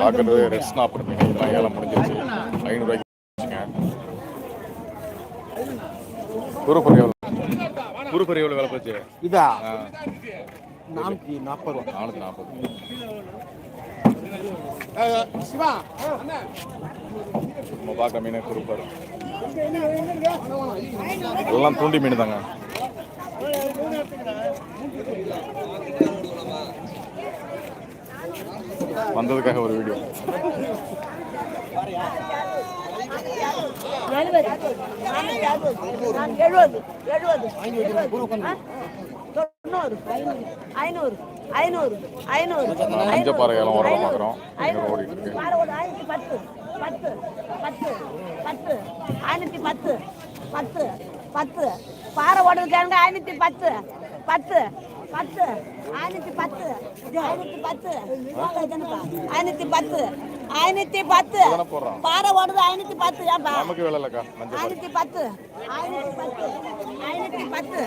பார்க்குறது மீன் இதெல்லாம் ஏலம் முடிஞ்சிருச்சு ஐநூறுரூவாய்க்கு குருப்பர் எவ்வளோ குருப்பர் எவ்வளோ விலை போச்சு? இதா? நானூற்றி நாற்பது. ரூபா நானூற்றி நாற்பது. சிவா நம்ம பார்க்க மீன் குருப்பர் எல்லாம் தூண்டி மீன் தாங்க. வந்ததுக்காக ஒரு வீடியோ தொண்ணூறு ஐநூறு ஐநூறு ஐநூறு பாரவோட ஆயிரத்தி பத்து பத்து பத்து பத்து ஐநூத்தி பத்து பத்து பத்து பாறை ஓடுறதுக்காங்க ஐநூத்தி பத்து பத்து. பத்து ஐநூத்தி பத்து ஐநூத்தி பத்து ஐநூத்தி பத்து ஐநூத்தி பத்து பாறை ஓடுது ஐநூத்தி பத்து ஏன்பா நமக்கு வேலை இல்லைக்கா மஞ்சப்பாறை ஐநூத்தி பத்து ஐநூத்தி பத்து ஐநூத்தி பத்து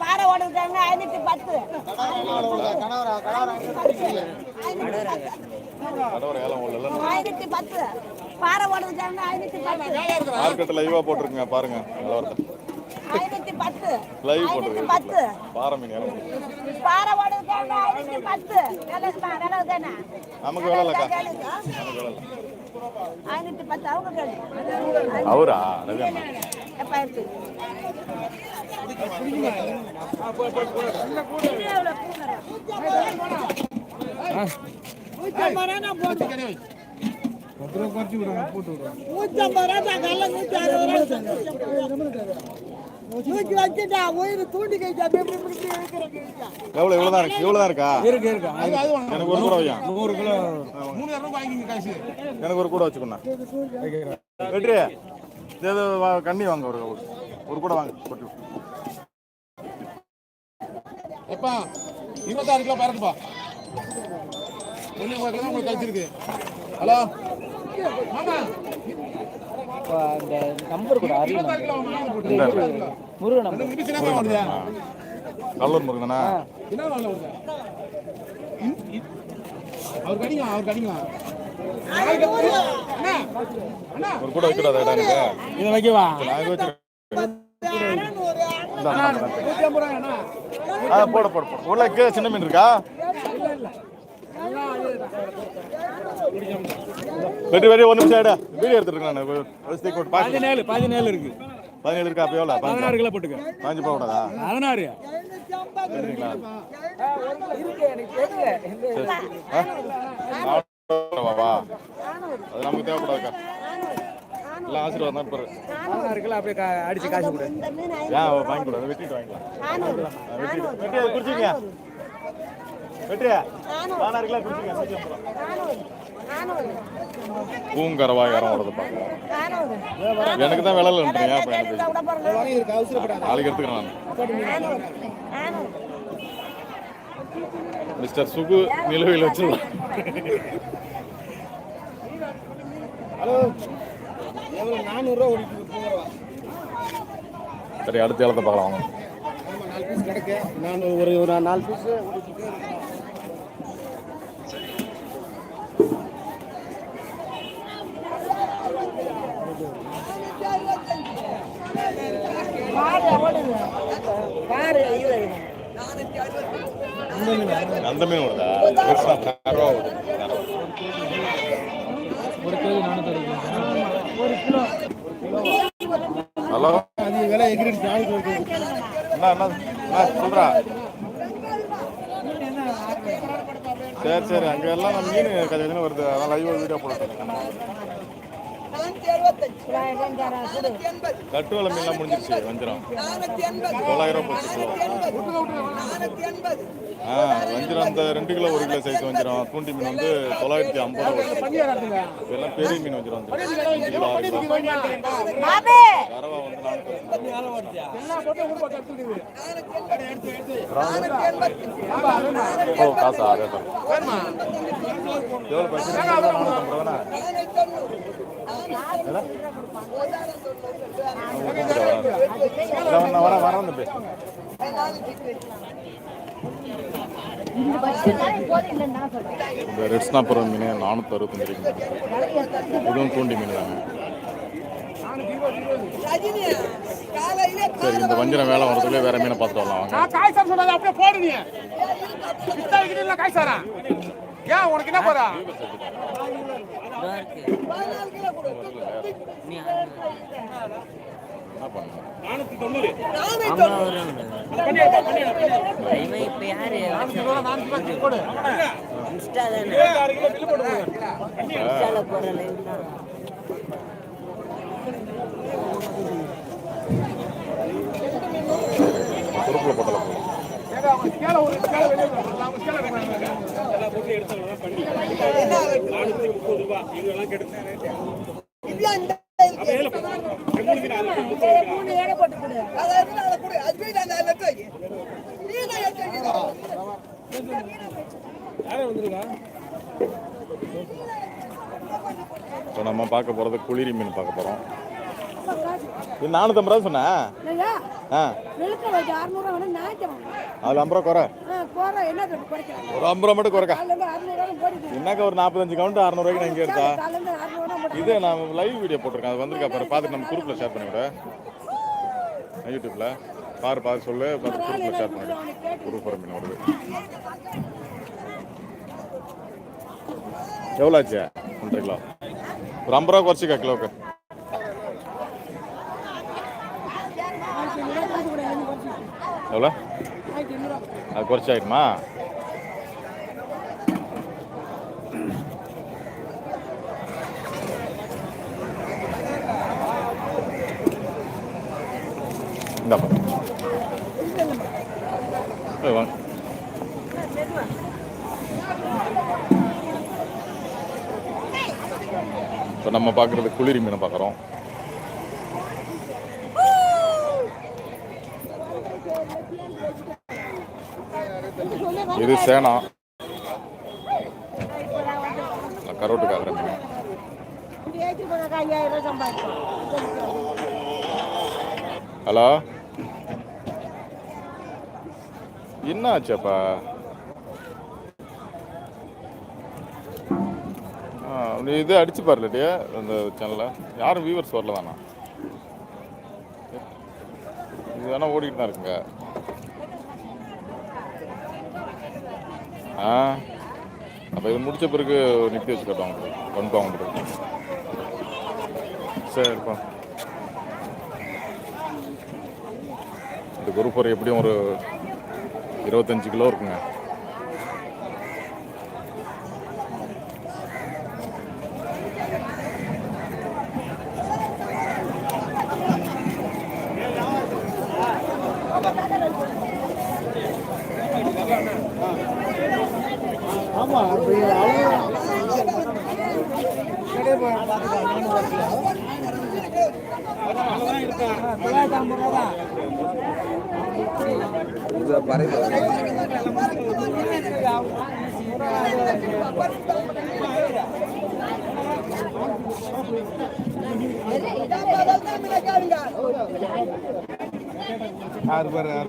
பாறை ஓடுறதுக்காங்க ஐநூத்தி பத்து ஐநூத்தி பத்து பாறை ஓடுறதுக்காங்க ஐநூத்தி பத்து மார்க்கெட்டில் லைவாக போட்டிருக்குங்க பாருங்க நிலவரத்தை பத்து. லைவ் போட்டிருக்கு பத்து. பாறை மீன் பாறை ஓடுறதுக்காங்க ஐநூத்தி பத்து. நல்லதுமா நல்லது தானே நமக்கு வேலை இல்லைக்கா. கேளுங்க. நமக்கு வேலை இல்லை. ஐநூத்தி பத்து. அவங்க கேளு. அவரா? ரவி அண்ணா எப்ப இருக்கு தூக்கி வச்சுட்டா உயிர் தூண்டி கைட்டா எவ்வளோ இவ்வளோ தான் இருக்கு இவ்வளோ தான் இருக்கா இருக்கு இருக்கு எனக்கு ஒரு கூட வையா நூறு கிலோ எனக்கு ஒரு கூட வச்சுக்கோண்ணா வெற்றி வா- கண்ணி வாங்க ஒரு ஒரு- கூட வாங்க எப்பா இருபத்தாறு கிலோ ஒன்று உங்களுக்கு கழிச்சிருக்கு ஹலோ மாமா அந்த நம்பர் கூட இந்த முருகன் நம்பர் முருகனா அவர் கடிங்க அவர் கடிங்க. அண்ணா அண்ணா. ஒரு கூட இதை? வைக்கவா? போட போட போட. உள்ள கீழே சின்ன மீன் இருக்கா? வெற்றி வெற்றி ஒரு நிமிஷம் எடு வீடியோ எடுத்துட்டு இருக்கேன் நான் பதினேழு பதினேழு இருக்கு பதினேழு இருக்கா அப்போ எவ்வளோ பதினஞ்சு பதினாறு கிலோ போட்டுக்க பாஞ்சு போக கூடாதா பதினாறு அது நமக்கு தேவைப்படாதுக்கா எல்லாம் ஆசீர்வாதம் தான் பாரு கிலோ அப்படியே கா- அடிச்சு காசு கொடு ஏன் வாங்கி கூடாது வெட்டிட்டு வாங்கிக்கலாம் வெட்டிட்டு வெட்டி அதை பூங்கரவா இறம் வருது நானூறு எனக்கு தான் விலை இல்லைன்றீங்க அப்போ எனக்கு நாளைக்கு எடுத்துக்கிறேன் நான். மிஸ்டர் சுகு நிலுவையில் வச்சிடலாம் ஹலோ. எவ்வளோ? நானூறுரூவா ஒரு பூங்கரவா. சரி அடுத்த இடத்த பார்க்கலாம் வாங்க. ஆமாம் நாலு பீஸ் கிடக்கு. நான் ஒரு ஒரு நாலு பீஸு பாரு ஓடுது பாரு இருபது அந்த மீன் பெருசா தரவா வருது ஒரு கிலோ நானூத்தி ஒரு கிலோ ஹலோ? அது விலை எகிரிடுச்சு நாளைக்கு ஒரு கிலோ. என்ன என்ன என்ன சொல்றா. சரி சரி அங்க எல்லாம் மீன் கதை வருது. அதான் லைவ் வீடியோ போட்டுருக்கேன் கட்டுவலை மீன்லாம் முடிஞ்சிருச்சு வஞ்சிரம். தொள்ளாயிரம் கிலோ. ஆ வஞ்சிரம் அந்த ரெண்டு கிலோ ஒரு கிலோ சைஸ் வஞ்சிரம். தூண்டி மீன் வந்து தொள்ளாயிரத்தி ஐம்பது ரூபா இதெல்லாம் பெரிய மீன் வஞ்சிரம் அஞ்சு கிலோ ஆறு கிலோ. கரவா வந்து நானூத்தி ஓ காசா அதே தான் எவ்வளோ பச்சு நானூற்றம்பது ரூபாண்ணா வர வர வந்து இந்த பட்சம் ரெட் ஸ்னாப்பர் மீன் நானூற்றி அறுபத்தஞ்சு ரூபாய்க்கு இதுவும் தூண்டி மீன் தாங்க. சரி இந்த வஞ்சிரம் வேலை வரதுக்குள்ளே வேற மீனை பார்த்துட்டு வரலாம் வாங்க. நான் காய் சார் சொன்னது அப்படியே போடுங்க நீ. காய் சாரா? ஏன் உனக்கு என்ன போதா பதினாலு கிலோ நானூத்தி இவன் இப்ப யாரு இன்ஸ்டா தானே இன்ஸ்டால போற லைவ் தான் இப்போ நம்ம பார்க்க போகிறது குளிரி மீன் பார்க்க போகிறோம். இது நானூற்றம்பது ரூபா சொன்னேன். ஐயா ஆ. அதில் ஐம்பது ரூபா குறை. ஒரு ஐம்பது ரூபா மட்டும் குறைக்கா. என்னக்கா ஒரு நாற்பத்தஞ்சு கவுண்ட் அறநூறுவாய்க்கு நான் இங்கே எடுத்தா இது நான் லைவ் வீடியோ போட்டிருக்கேன். அது வந்திருக்கா பாரு. பார்த்துட்டு நம்ம குரூப்பில் ஷேர் பண்ணி விட. யூடியூப்பில் பாரு பாரு சொல்லு. பார்த்து குரூப்பில் ஷேர் பண்ணி குரூப் வர மீன் வருது எவ்வளோ ஆச்சு? ஒன்றரை கிலோ. ஒரு ஐம்பது ரூபா குறைச்சிக்கா கிலோவுக்கு. எவ்வளோ? அது குறைச்சி ஆயிடுமா வாங்க. இப்போ நம்ம பார்க்குறது குளிரி மீனை பார்க்குறோம். இது சேனா. கரோட்டு காக்கிற ஹலோ? என்ன ஆச்சுப்பா நீ இது அடிச்சு பாருலடி அந்த சேனலில் யாரும் வியூவர்ஸ் வரல தானா? இது வேணா ஓடிக்கிட்டு தான் இருக்குங்க. ஆ. அப்போ இது முடித்த பிறகு நிறுத்தி வச்சு அவங்களுக்கு கன்ஃபார்ம் பண்ணுறது சரிப்பா இந்த குரூப் ஒரு எப்படியும் ஒரு இருபத்தஞ்சு கிலோ இருக்குங்க. ஆறு பேர்.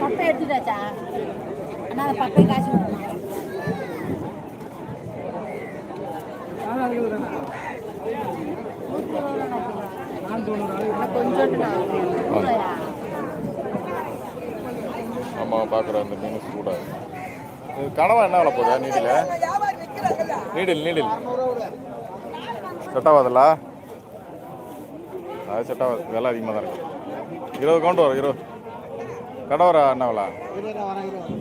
பப்பை எடுத்துட்டாச்சா அண்ணா அந்த பப்பை காசு விடணும் கொஞ்சம் நம்ம பார்க்குற அந்த மீன் சூடாக இது கனவா என்ன விலை போகுது? நீடில்? Needle needle. செட் ஆகாதுல்ல அது செட் ஆகாது விலை அதிகமாக தான் இருக்கு. இருபது கவுண்ட் வரும் இருபது கடவரா என்ன விலை இருபது வரேன் இருபது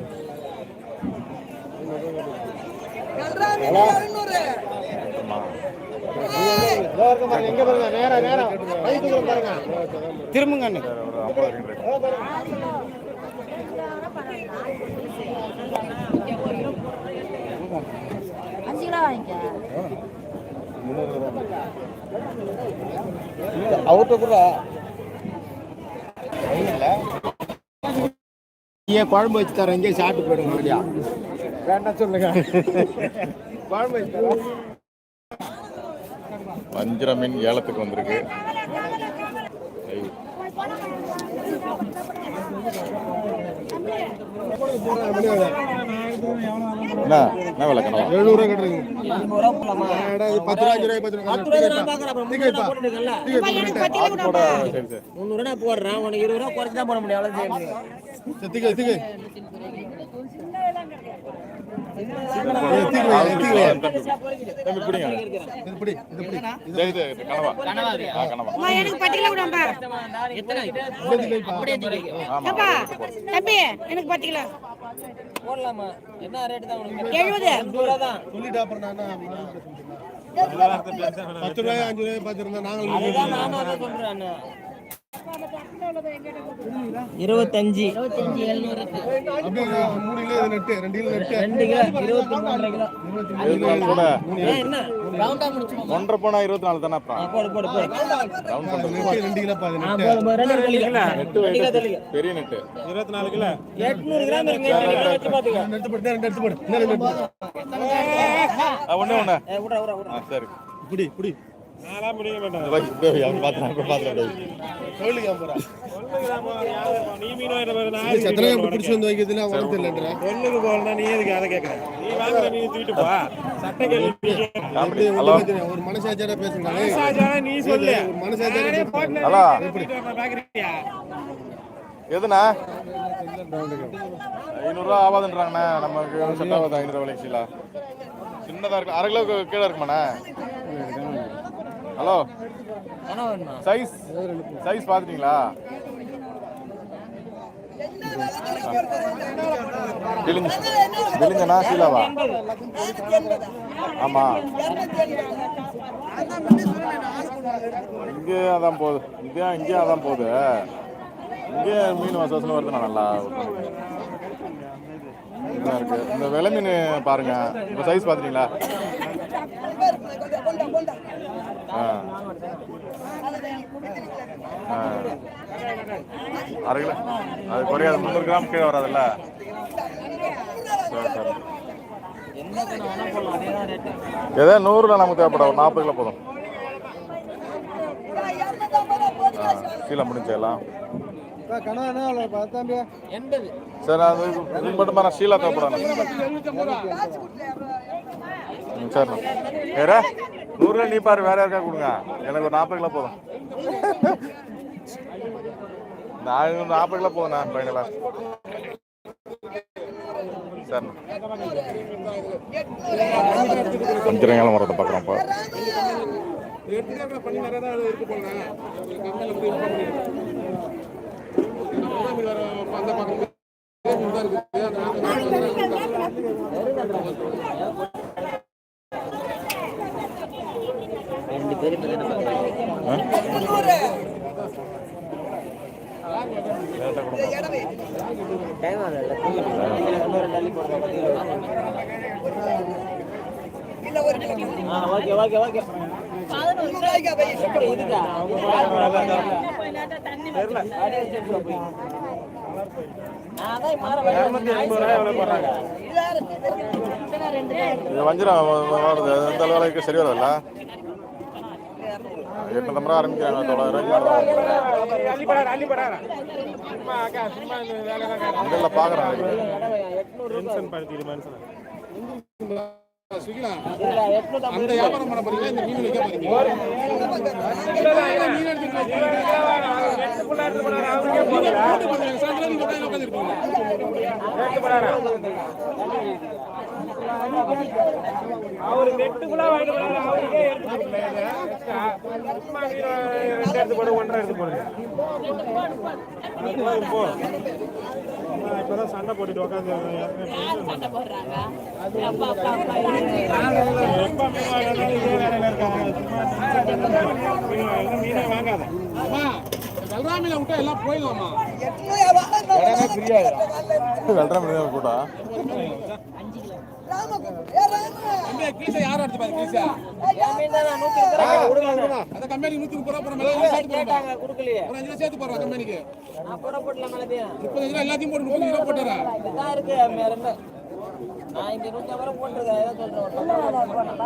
எல்ரா மீன் இருநூறு ஆமாம் இதோ இருக்கு. பாருங்க எங்க பாருங்க நேரா நேரா கை தூக்குறோம் பாருங்க திரும்புங்க அஞ்சு கிலோ வாங்கிக்க. அவர்கிட்ட கூட ஏன் குழம்பு வச்சு தரேன் இங்கே சாப்பிட்டு போயிடுங்க இல்லையா வேண்டாம் சொல்லுங்க. குழம்பு வச்சு தரேன். வஞ்சிர மீன் ஏலத்துக்கு வந்திருக்கு. ஐயோ. என்ன என்ன விலை கனவா எழுநூறுவா கட்டுறீங்க பத்து ரூபா அஞ்சு ரூபாய் பத்து ரூபா சரி போடுறேன் உனக்கு இருபது ரூபா தான் போட முடியும் அவ்வளோ திக்கு திக்கு எனக்கு தம்பி எனக்கு போடலாமா? என்ன ரேட்டு தான் உனக்கு? எழுபது. எண்பது தான் சொல்லிட்டு அப்புறம் நான் பத்து ரூபாய் அஞ்சு ரூபாய் பார்த்துருந்தா நாங்கள் சொல்றேன் அண்ணா. இருபத்தஞ்சு. இருபத்தஞ்சு எழுநூறு இது நெட்டு ரெண்டு கிலோ இருபத்தி மூன்றரை கிலோ இருபத்தி நாலு ஒன்றரை போனா இருபத்தி தானே போடு போடு போடு. நெட்டு. கிலோ. பெரிய எட்நூறு கிராம் இருக்கு ஒண்ணே ஒண்ணு. சரி. பாத்துறான் பாத்துறான் சொல்லுங்க அப்புறம் எத்தனை பிடிச்சி வந்து வைக்கிறதுல போகலன்னா நீ எதுக்கு அதை கேட்கற? நீ நீ தூக்கிட்டு போ. சட்டை கேள்வி. நீ. அப்படி. ஒரு மனசாச்சாரா பேசுங்க சாஜா, நீ சொல்லு. ஒரு மனசாச்சாரா பாக்குறியா? எதுண்ணா? ஐநூறுரூவா ஆகாதுன்றாங்கண்ணே நமக்கு செட் ஆகாது ஐநூறுரூவா விலைக்கு சின்னதாக இருக்கு அரை கிலோக்கு கீழே இருக்குமாண்ணே? ஹலோ. சைஸ் சைஸ் பார்த்துட்டீங்களா? விழுங்க விழுங்கண்ணா சீலாவா? ஆமாம் இங்கே அதான் போகுது. இங்கே இங்கேயும் அதான் போகுது. இங்கே மீன் வசவசம் வருதுண்ணா நல்லா நல்லா இருக்கு. இந்த விலை மீன் பாருங்க. இந்த சைஸ் பார்த்துட்டீங்களா ஆ. ஆ. அரை கிலோ. அது குறையாது. முந்நூறு கிராம் கீழே வராதுல்ல? சரி சரி. ஏதோ நூறுல நமக்கு தேவைப்படும். ஒரு நாற்பது கிலோ போதும். ஆ கீழே முடிஞ்செல்லாம் எண்பது. சரி அது இது மட்டும் நான் ஷீலா தேவைப்படும் ம் சரிண்ணா வேற நூறுல நீ பாரு வேற யாருக்கா கொடுங்க எனக்கு ஒரு நாற்பது கிலோ போதும் நான் நாற்பது கிலோ போதும் நான் சரிண்ணா அஞ்சரைங்காலம் மரத்தை பார்க்குறோம் இப்போ பண்ணி நிறைய தான் இருக்கு போல அந்த பக்கம் ரெண்டு பேரும் இப்ப தானே பார்க்கறாங்க. டைம் ஆகல இன்னொரு தள்ளி போடுறோம் ஆ ஓகே ஓகே ஓகே எப்படி இதுக்கா அதான் மாற இது வஞ்சிரம் வருது எந்த அளவுக்கு சரி வரல எட்நூத்தம்பது ரூபா ஆரம்பிக்கிறாங்க. தொள்ளாயிரம் ரூபாய்க்கு அந்த வியாபாரம் பண்ண போறீங்களா? இந்த மீன் வைக்க போறீங்க மீன் எடுத்துட்டு சாயந்தரம் நீங்க அவரு நெட்டுக்குள்ள வாங்கிட்டு அவருக்கே எடுத்து எடுத்து போடு, ஒன்றரை எடுத்து போடுங்க. இப்பதான் சண்டை போட்டுட்டு உட்காந்து எப்ப மீன் வாங்கினாலும் இதே வேலையில இருக்காங்க. சும்மா மீன் வாங்கினா மீனே வாங்காத. அம்மா, இந்த கல்ராமில விட்டா எல்லாம் போயிடலாமா எட்நூறு இடமே கீசை யார் எடுத்து பாரு கீசை அந்த கம்பெனி நூத்தி முப்பது ரூபா போற மேல சேர்த்து கொடுக்கலையே. ஒரு அஞ்சு ரூபா சேர்த்து போடுறா கம்பெனிக்கு. முப்பது எல்லாத்தையும் போட்டு முப்பது கிலோ போட்டுறா. இருக்கு நான் இங்க நூத்தி ஐம்பது ரூபா போட்டிருக்கேன் ஏதோ சொல்றேன்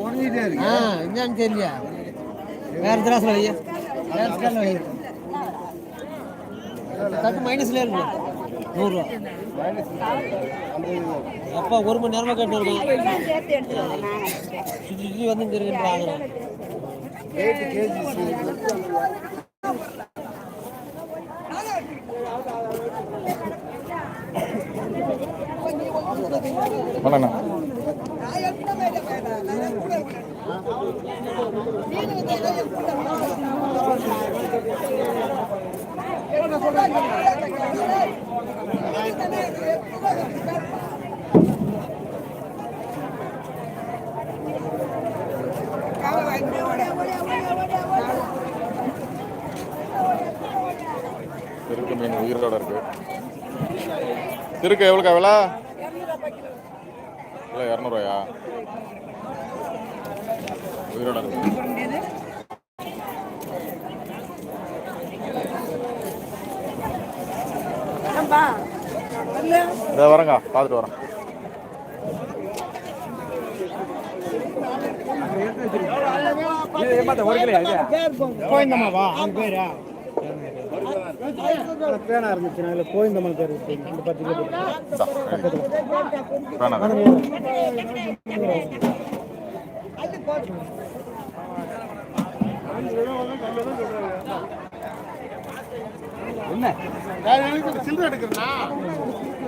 ஆ என்னன்னு தெரியல வேற திராசில் வைய வேற திராசில் வைய தட்டு மைனஸ்ல இருக்கு. நூறுரூவா. அப்பா ஒரு மணி நேரமா கேட்டு இருக்கேன் எல்லாம் சேர்த்து எடுத்துருவாங்க நானே சுற்றி சுற்றி வந்து இங்க கேஜி வேணாண்ணா நான் எந்த மேல வேணாம். நான் என் கூட இருக்கேன். நீனு வந்து எல்லாம் என் கூட திருக்கு மீன் உயிரோட இருக்கு. திருக்கு எவ்வளோக்கா விலை? இல்லை இரநூறுவாயா? உயிரோட இருக்கு. இதை வரேங்க பார்த்துட்டு வரேன். பேனா இருந்துச்சு அதில் கோயந்தம்மா பேர்? இந்த. பத்து கிலோ வேணாம் சில்லறை எடுக்கிறா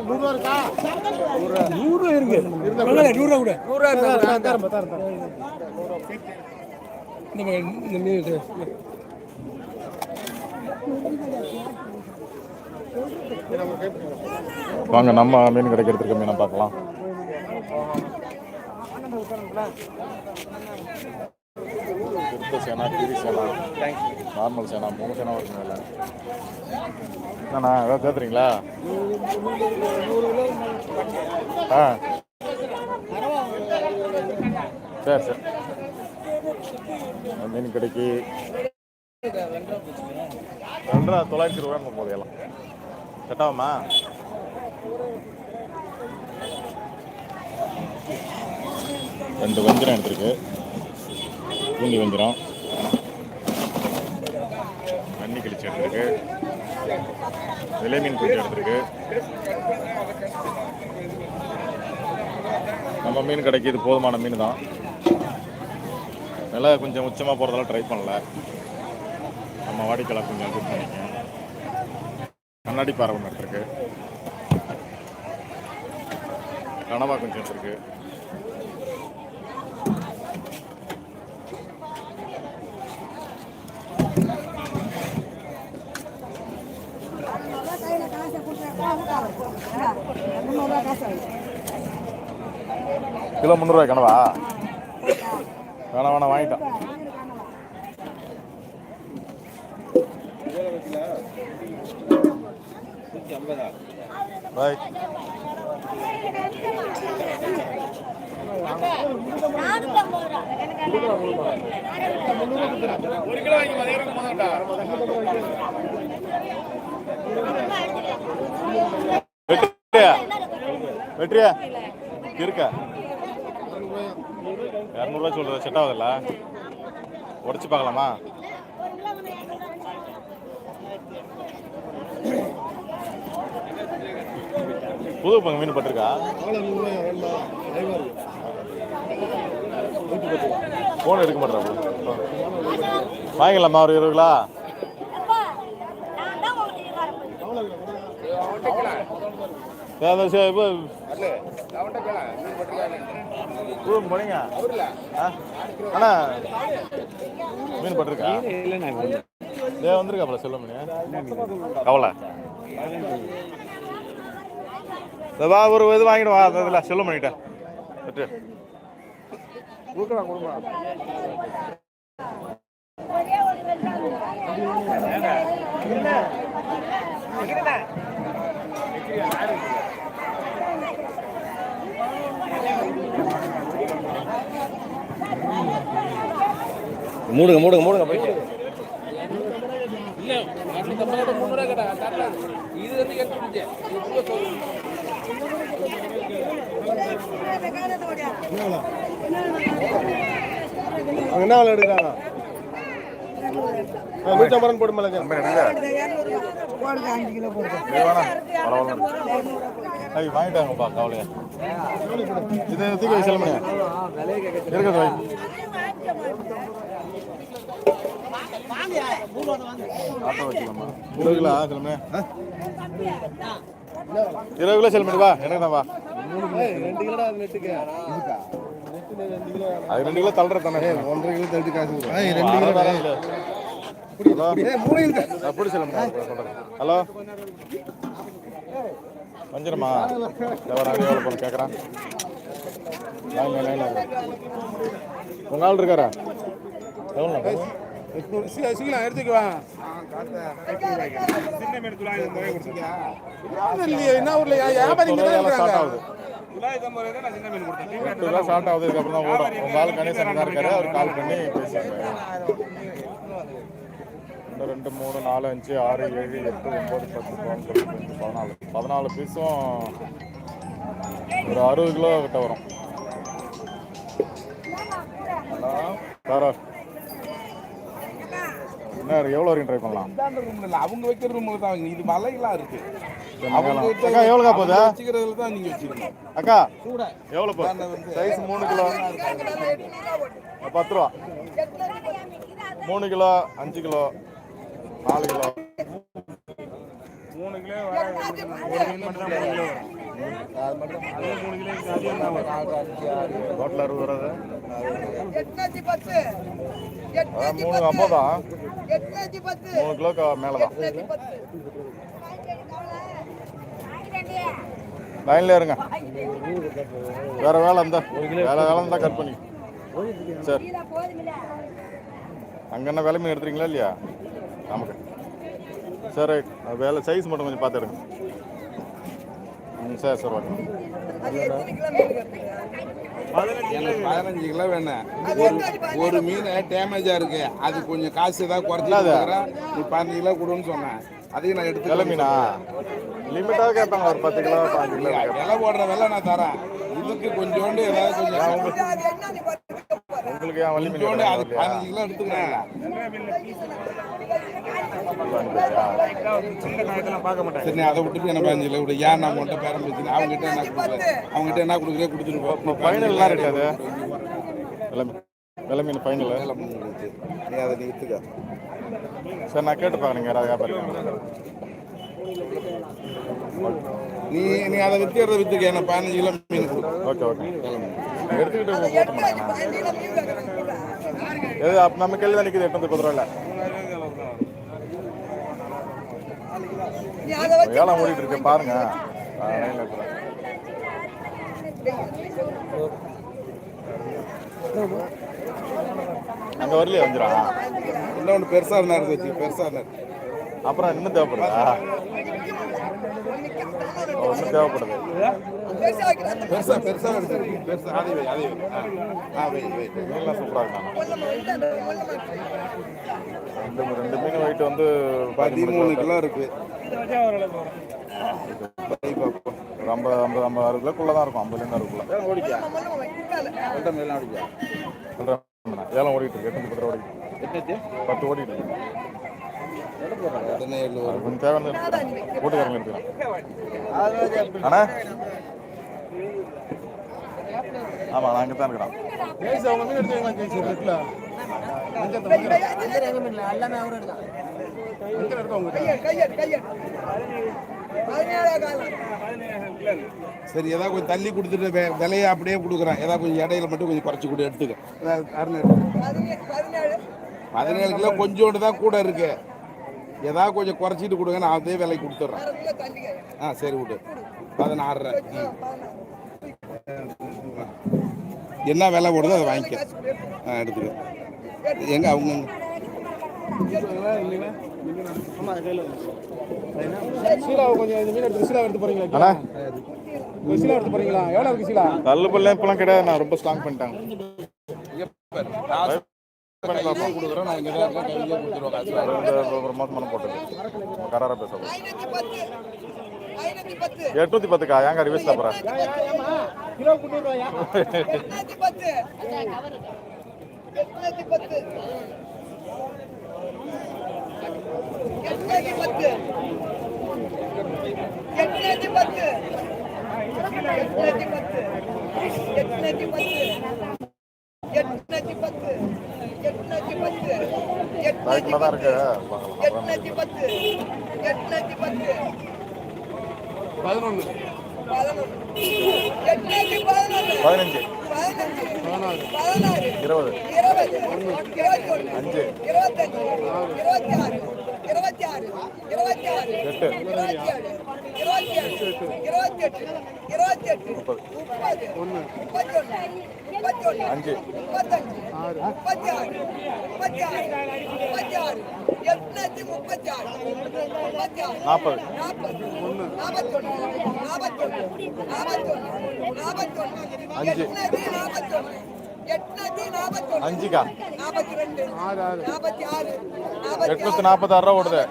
நூறுரூவா இருக்கா? இருக்கு. நூறுரூவா கூட. நூறுரூவா இந்த. வாங்க நம்ம மீன் கிடைக்கிறதுக்கு மீனை பார்க்கலாம். குருத்த சேனா கிரி சேனா நார்மல் சேனா மூணு சேனா வருது மேல. என்னண்ணா ஏதாவது சேர்த்துறீங்களா ஆ. சரி சார். மீன் கிடைக்கி ரெண்டரை தொள்ளாயிரத்தி ரூபான்னு போகுது எல்லாம். செட்டாகுமா? ரெண்டு வஞ்சிரம் எடுத்திருக்கு. பூண்டி வந்துடும் தண்ணி கழிச்சு எடுத்துருக்கு. விலை மீன் குச்சி எடுத்துருக்கு. நம்ம மீன் கிடைக்கிது போதுமான மீன் தான். விலை கொஞ்சம் உச்சமாக போகிறதெல்லாம் ட்ரை பண்ணல. நம்ம வாடிக்கையாளர் கொஞ்சம் இது பண்ணிக்க கண்ணாடி பாறை ஒன்று எடுத்துருக்கு. கனவா கொஞ்சம் எடுத்துருக்கு. கிலோ முந்நூறுரூவா கனவா? வேணாம் வேணாம் வாங்கிட்டோம். பாய் ஒரு கிலோ வெற்றியா? வெற்றியா? இருக்கா? இரநூறுவா சொல்கிற செட் ஆகுதுல்ல? உடச்சு பார்க்கலாமா? புது பங்கு மீன் பட்டிருக்கா? ஃபோன் எடுக்க மாட்டேறாங்க வாங்கிக்கலாமா ஒரு இருபது கிலோ நான் தான் உங்களுக்கு சரி, இப்போ போனீங்க? ஆ? அண்ணா மீன் பட்டிருக்கா? ஏன் வந்திருக்காப்ல சொல்ல முடியும் கவலை. இதோ வா ஒரு இது வாங்கிட்டு வா அந்த இதில் சொல்ல ஒரே ஒரு வெள்ளாமை. மூடுங்க மூடுங்க மூடுங்க போயிட்டு இல்ல இரநூத்தம்பது நூற்றி ஐம்பது போட்டு மேலே ஐய் வாங்கிட்டாங்கப்பா கவலையா. இது தூக்கி வை செல்லுங்க இருக்கிறது வை ஆட்டோ வச்சுக்கலாமா இருபது கிலோ செல்லுமே. இருபது கிலோ செல்லுமே வா எனக்கு தான் வா ரெண்டு கிலோ அது ரெண்டு கிலோ தள்ளுற தானே? ஒன்றரை கிலோ தட்டு காசு ஹலோ? அப்படி சொல்லுங்க சொல்றேன். ஹலோ? வஞ்சிரமா எவ்வளோ பண்ண கேட்குறான் உங்க ஆள் இருக்காரா? எவ்வளோ சீக்கிரம் எடுத்துக்குவா என்ன ஊர்ல வியாபாரி இங்கே தான் இருக்கிறாங்க? இதுக்கப்புறம் தான் ஓடும். உங்க ஆள் கணேசன் தான் இருக்காரு அவர் கால் பண்ணி பேசியிருக்காரு ஒன்று ரெண்டு மூணு நாலு அஞ்சு ஆறு ஏழு எட்டு ஒம்பது பத்து பதினாலு. பதினாலு பீஸும் ஒரு அறுபது கிலோ கிட்ட வரும். சாரா என்ன எவ்வளோ வரைக்கும் ட்ரை பண்ணலாம்? அவங்க வைக்கிற ரூம் தான். இது மலைகளா இருக்கு. அவங்க அக்கா எவ்வளோக்கா போகுது? வச்சுக்கிறதுல தான் நீங்க வச்சுக்கணும். அக்கா எவ்வளோ போகுது சைஸ் மூணு கிலோ. பத்து ரூபா. மூணு கிலோ அஞ்சு கிலோ நாலு கிலோ. மூணு கிலோ ஒரு மீன் மட்டும் தான் மூணு கிலோ வரும் அதே மூணு கிலோ அதிகம் தான் வரும் ரோட்டில் அறுபது எட்நூத்தி மூணு ஐம்பது? தான் மூணு கிலோக்கு மேலே தான் எட்நூத்தி பத்து லைன்ல இருங்க. வேற வேலை இருந்தா வேற வேலை இருந்தா கட் பண்ணி. சரி. அங்க என்ன வேலை மீன் எடுத்துறீங்களா இல்லையா? நமக்கு. சரி ரைட் வேலை சைஸ் மட்டும் கொஞ்சம் பார்த்து எடுங்க. ம் சரி சரி பதினஞ்சு கிலோ வேணும் ஒரு ஒரு மீன் டேமேஜா இருக்கு. அது கொஞ்சம் காசு ஏதாவது குறைச்சி பதினஞ்சு கிலோ கொடுன்னு சொன்னேன் அதையும் நான் எடுத்து விலை மீனா லிமிட்டாக கேட்பாங்க ஒரு பத்து கிலோ பாஞ்சு கிலோ. விலை போடுற விலை நான் தரேன். இதுக்கு கொஞ்சோண்டு ஏதாவது கொஞ்சம் உங்களுக்கு மீன் கொஞ்சோண்டு அது பதினஞ்சு கிலோ எடுத்துக்கிறேன். சரி அதை விட்டுட்டு என்ன பதினஞ்சு கிலோ விடு. ஏன் நான் உன்கிட்ட பேரம் அவங்ககிட்ட என்ன கொடுக்குறேன் அவங்ககிட்ட என்ன கொடுக்குறேன் கொடுத்துட்டு போ. ஃபைனல்லாம் விலை மீன் விலை மீன் ஃபைனல் வேலை. நீ அதை நீ வித்துக்க சரி நான் கேட்டு பார்க்குறேங்க யாராவது வியாபாரி நீ நீ அதை வித்துக்கிறத வித்துக்க என்ன பதினஞ்சு கிலோ மீன் ஓகே ஓகே எடுத்துக்கிட்டு. எது அப்போ நம்ம கையில் தான் நிற்கிது எட்டு அதை வச்சு ஏலம் ஓடிட்டு இருக்கு பாருங்க இருக்கிறேன். அங்க வரலையா வந்துடும் இன்னொன்று பெருசா இருந்தா எடுத்து வச்சு பெருசா இருந்தா அப்புறம் இன்னும் தேவைப்படுதா? இன்னும் தேவைப்படுது. பெருசா. பெருசா பெருசா. அதை வை அதை வை ஆ. வை வை. மீன்லாம் சூப்பராக இருக்காங்க. முள்ளு. ரெண்டு ரெண்டு மீன் வெயிட் வந்து பதிமூணு கிலோ இருக்கு. ஒரு ஐம்பது ஐம்பது ஐம்பது கிலோக்குள்ள தான் இருக்கும் ஐம்பதுலேருந்து ஓடிக்கா. சொல்கிறேன் ஏழம் ஓடிட்டு இருக்கு. எத்தனை பத்து ஓடிட்டு பத்து ஓடிட்டு இருக்கு. தேவையான ஓட்டுக்காரங்க இருக்கிறான் அண்ணா? ஆமாம் நான் அங்கே தான் இருக்கிறான் சரி ஏதாவது கொஞ்சம் தள்ளி கொடுத்துட்டு விலையை அப்படியே கொடுக்குறேன். ஏதாவது கொஞ்சம் இடையில மட்டும் கொஞ்சம் குறைச்சி கொடு எடுத்துக்க. பதினேழு கிலோ கொஞ்சோண்டு தான் கூட இருக்கு. ஏதாவது கொஞ்சம் குறைச்சிட்டு கொடுங்க நான் அதே விலைக்கு கொடுத்துட்றேன். ஆ சரி விடு. பதினாறு. என்ன விலை போடுதோ அதை வாங்கிக்க. ஆ எடுத்துக்க. எங்க அவங்க கொஞ்சம் எடுத்து போறீங்களா? விசிலா எடுத்து போறீங்களா? எவ்வளவு விசிலா தள்ளு பல்ல இப்பலாம் கிடையாது. நான் ரொம்ப ஸ்ட்ராங் பண்ணிட்டாங்க எட்நூத்தி பத்துக்கா? ஏங்க ரிவர்ஸ் தப்புறேன் எட்நூத்தி பத்து. எட்நூத்தி பத்து எட்நூத்தி பத்து எட்நூத்தி பத்து எட்நூத்தி பத்து எட்நூத்தி பத்து எட்நூத்தி பத்து பதினொன்று பதினஞ்சு இருபது இருபது இருபத்தி ஒன்று இருபத்தஞ்சு இருபத்தி ஆறு. இருபத்தி ஆறு இருபத்தி ஆறு எட்டு. இருபத்தி ஏழு இருபத்தி ஏழு இருபத்தி எட்டு இருபத்தி எட்டு முப்பது முப்பத்தி ஒன்று முப்பத்தி ஒன்று அஞ்சு. முப்பத்தஞ்சு முப்பத்தி ஆறு முப்பத்தி ஆறு முப்பத்தி ஆறு எட்நூத்தி முப்பத்தி ஆறு முப்பத்தி ஆறு நாற்பது. நாற்பது நாற்பத்தொன்று நாற்பத்தொன்று நாற்பத்தொன்று நாற்பத்தொன்று அஞ்சு. எட்நூத்தி நாற்பத்தொன்று எட்நூத்தி நாற்பத்தொன்று அஞ்சுக்கா எட்நூத்தி நாற்பத்தி ஆறு ரூபா ஓடுது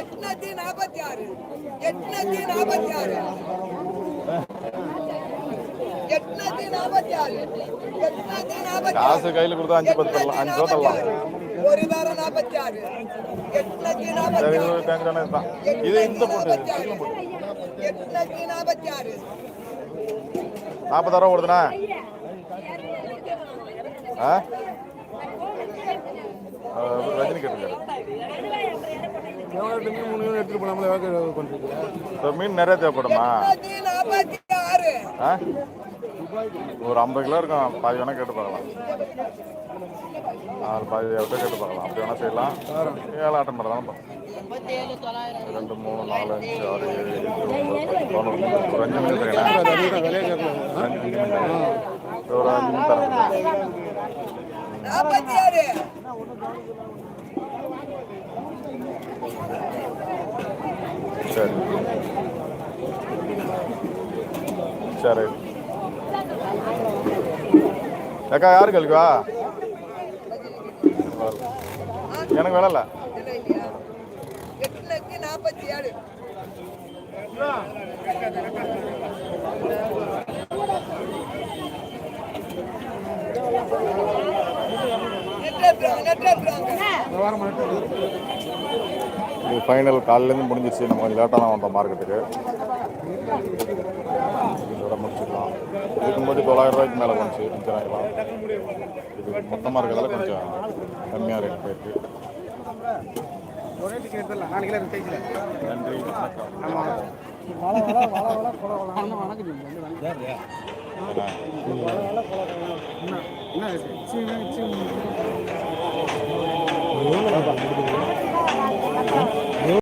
எட்நூத்தி நாற்பத்தி ஆறு எட்நூத்தி நாற்பத்தி ஆறு காசு கையில கொடுத்தா அஞ்சு பத்து அஞ்சு தரலாம் இது இந்த போட்டு நாற்பதாயிரம் ஓடுதுண்ணா. ஆ? ரஜினி கேட்டிருக்காரு. இப்போ மீன் நிறைய தேவைப்படுமா? ஒரு ஐம்பது கிலோ இருக்கும். பாதி வேணா கேட்டு பார்க்கலாம். நாலு பாதி விட்டு கேட்டு பார்க்கலாம். அப்படி வேணா செய்யலாம். ஏழு ஆட்டம் பண்ணலாம் ரெண்டு மூணு நாலு அஞ்சு ஆறு ஏழு எட்டு ஒன்பது ஒரு அஞ்சு தரேன் தரேன். ஒரு அஞ்சு தரேன். சரி. சரி. அக்கா யாருக்கு அழுக்கா எனக்கு வேலை இல்லை. நாற்பத்தி ஏழு இது ஃபைனல் காலிலேருந்து முடிஞ்சிச்சு நம்ம கொஞ்சம் லேட்டாக தான் வந்தோம் மார்க்கெட்டுக்கு இதோட முடிச்சுக்கலாம். இதுக்கு முன்னாடி தொள்ளாயிரம் ரூபாய்க்கு மேலே வந்துச்சு நிற்கிறாங்களாம் இது மொத்தமாக இருக்கிறதால கொஞ்சம் கம்மியாக ரேட் போயிருக்கு நன்றி. வணக்கம்